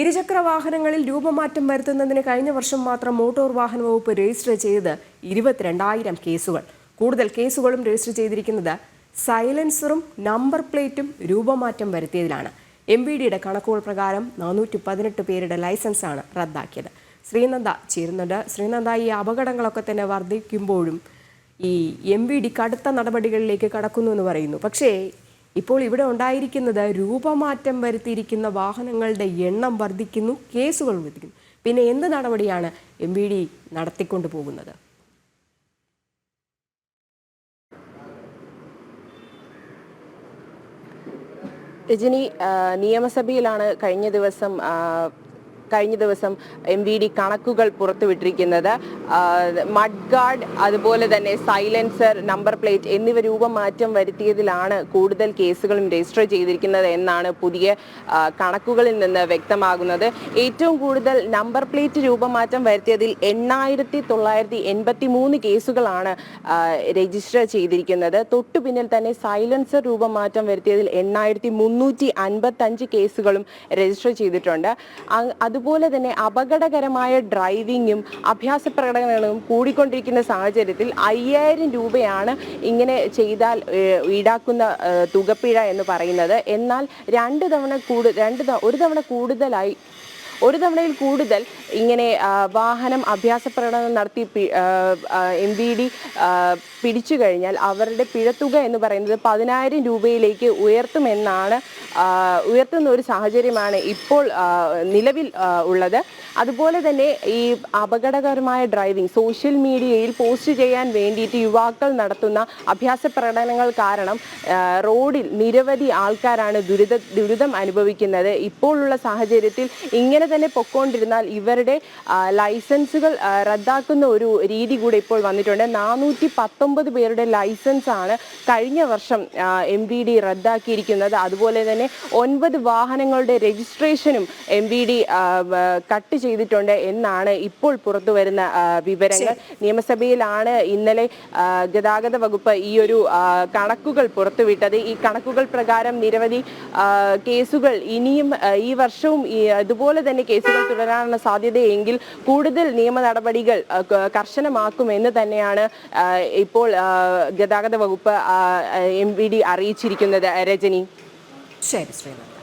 ഇരുചക്ര വാഹനങ്ങളിൽ രൂപമാറ്റം വരുത്തുന്നതിന് കഴിഞ്ഞ വർഷം മാത്രം മോട്ടോർ വാഹന വകുപ്പ് രജിസ്റ്റർ ചെയ്ത് ഇരുപത്തിരണ്ടായിരം കേസുകൾ. കൂടുതൽ കേസുകളും രജിസ്റ്റർ ചെയ്തിരിക്കുന്നത് സൈലൻസറും നമ്പർ പ്ലേറ്റും രൂപമാറ്റം വരുത്തിയതിലാണ്. എം ബി ഡിയുടെ കണക്കുകൾ പ്രകാരം നാനൂറ്റി പതിനെട്ട് പേരുടെ ലൈസൻസാണ് റദ്ദാക്കിയത്. ശ്രീനന്ദ ചേരുന്നുണ്ട്. ശ്രീനന്ദ ഈ അപകടങ്ങളൊക്കെ തന്നെ വർദ്ധിക്കുമ്പോഴും ഈ എം വി ഡി കടുത്ത നടപടികളിലേക്ക് കടക്കുന്നു എന്ന് പറയുന്നു. പക്ഷേ ഇപ്പോൾ ഇവിടെ ഉണ്ടായിരിക്കുന്നത് രൂപമാറ്റം വരുത്തിയിരിക്കുന്ന വാഹനങ്ങളുടെ എണ്ണം വർദ്ധിക്കുന്നു കേസുകൾ വർദ്ധിക്കുന്നു. പിന്നെ എന്ത് നടപടിയാണ് എം വി ഡി നടത്തിക്കൊണ്ടു പോകുന്നത്? രജനി നിയമസഭയിലാണ് കഴിഞ്ഞ ദിവസം കഴിഞ്ഞ ദിവസം എം വി ഡി കണക്കുകൾ പുറത്തുവിട്ടിരിക്കുന്നത്. ആ, മഡ് ഗാർഡ് അതുപോലെ തന്നെ സൈലൻസർ നമ്പർ പ്ലേറ്റ് എന്നിവ രൂപമാറ്റം വരുത്തിയതിലാണ് കൂടുതൽ കേസുകളും രജിസ്റ്റർ ചെയ്തിരിക്കുന്നത് എന്നാണ് പുതിയ കണക്കുകളിൽ നിന്ന് വ്യക്തമാകുന്നത്. ഏറ്റവും കൂടുതൽ നമ്പർ പ്ലേറ്റ് രൂപമാറ്റം വരുത്തിയതിൽ എണ്ണായിരത്തി തൊള്ളായിരത്തി എൺപത്തി മൂന്ന് കേസുകളാണ് രജിസ്റ്റർ ചെയ്തിരിക്കുന്നത്. തൊട്ടു പിന്നിൽ തന്നെ സൈലൻസർ രൂപമാറ്റം വരുത്തിയതിൽ എണ്ണായിരത്തി മുന്നൂറ്റി അൻപത്തി അഞ്ച് കേസുകളും രജിസ്റ്റർ ചെയ്തിട്ടുണ്ട്. അ- അതുപോലെ തന്നെ അപകടകരമായ ഡ്രൈവിങ്ങും അഭ്യാസ പ്രകടനങ്ങളും കൂടിക്കൊണ്ടിരിക്കുന്ന സാഹചര്യത്തിൽ അയ്യായിരം രൂപയാണ് ഇങ്ങനെ ചെയ്താൽ ഈടാക്കുന്ന തുകപ്പിഴ എന്ന് പറയുന്നത്. എന്നാൽ രണ്ട് തവണ കൂടു രണ്ട് ഒരു തവണ കൂടുതലായി ഒരു തവണയിൽ കൂടുതൽ ഇങ്ങനെ വാഹനം അഭ്യാസ പ്രകടനം നടത്തി എം വി ഡി പിടിച്ചു കഴിഞ്ഞാൽ അവരുടെ പിഴത്തുക എന്ന് പറയുന്നത് പതിനായിരം രൂപയിലേക്ക് ഉയർത്തുമെന്നാണ് ഉയർത്തുന്ന ഒരു സാഹചര്യമാണ് ഇപ്പോൾ നിലവിൽ ഉള്ളത്. അതുപോലെ തന്നെ ഈ അപകടകരമായ ഡ്രൈവിംഗ് സോഷ്യൽ മീഡിയയിൽ പോസ്റ്റ് ചെയ്യാൻ വേണ്ടിയിട്ട് യുവാക്കൾ നടത്തുന്ന അഭ്യാസ പ്രകടനങ്ങൾ കാരണം റോഡിൽ നിരവധി ആൾക്കാരാണ് ദുരിത ദുരിതം അനുഭവിക്കുന്നത്. ഇപ്പോഴുള്ള സാഹചര്യത്തിൽ ഇങ്ങനെ തന്നെ പൊക്കോണ്ടിരുന്നാൽ ഇവരുടെ ലൈസൻസുകൾ റദ്ദാക്കുന്ന ഒരു രീതി കൂടെ ഇപ്പോൾ വന്നിട്ടുണ്ട്. നാനൂറ്റി പത്തൊമ്പത് പേരുടെ ലൈസൻസ് ആണ് കഴിഞ്ഞ വർഷം എം വി ഡി റദ്ദാക്കിയിരിക്കുന്നത്. അതുപോലെ തന്നെ ഒൻപത് വാഹനങ്ങളുടെ രജിസ്ട്രേഷനും എം വി ഡി കട്ട് ചെയ്തിട്ടുണ്ട് എന്നാണ് ഇപ്പോൾ പുറത്തു വരുന്ന വിവരങ്ങൾ. നിയമസഭയിലാണ് ഇന്നലെ ഗതാഗത വകുപ്പ് ഈ ഒരു കണക്കുകൾ പുറത്തുവിട്ടത്. ഈ കണക്കുകൾ പ്രകാരം നിരവധി കേസുകൾ ഇനിയും ഈ വർഷവും ഇതുപോലെ തന്നെ കേസുകൾ തുടരാനുള്ള സാധ്യതയെങ്കിൽ കൂടുതൽ നിയമ നടപടികൾ കർശനമാക്കുമെന്ന് തന്നെയാണ് ഇപ്പോൾ ഗതാഗത വകുപ്പ് എം വി ഡി അറിയിച്ചിരിക്കുന്നത്. രജനി. ശരി ശ്രീനന്ദ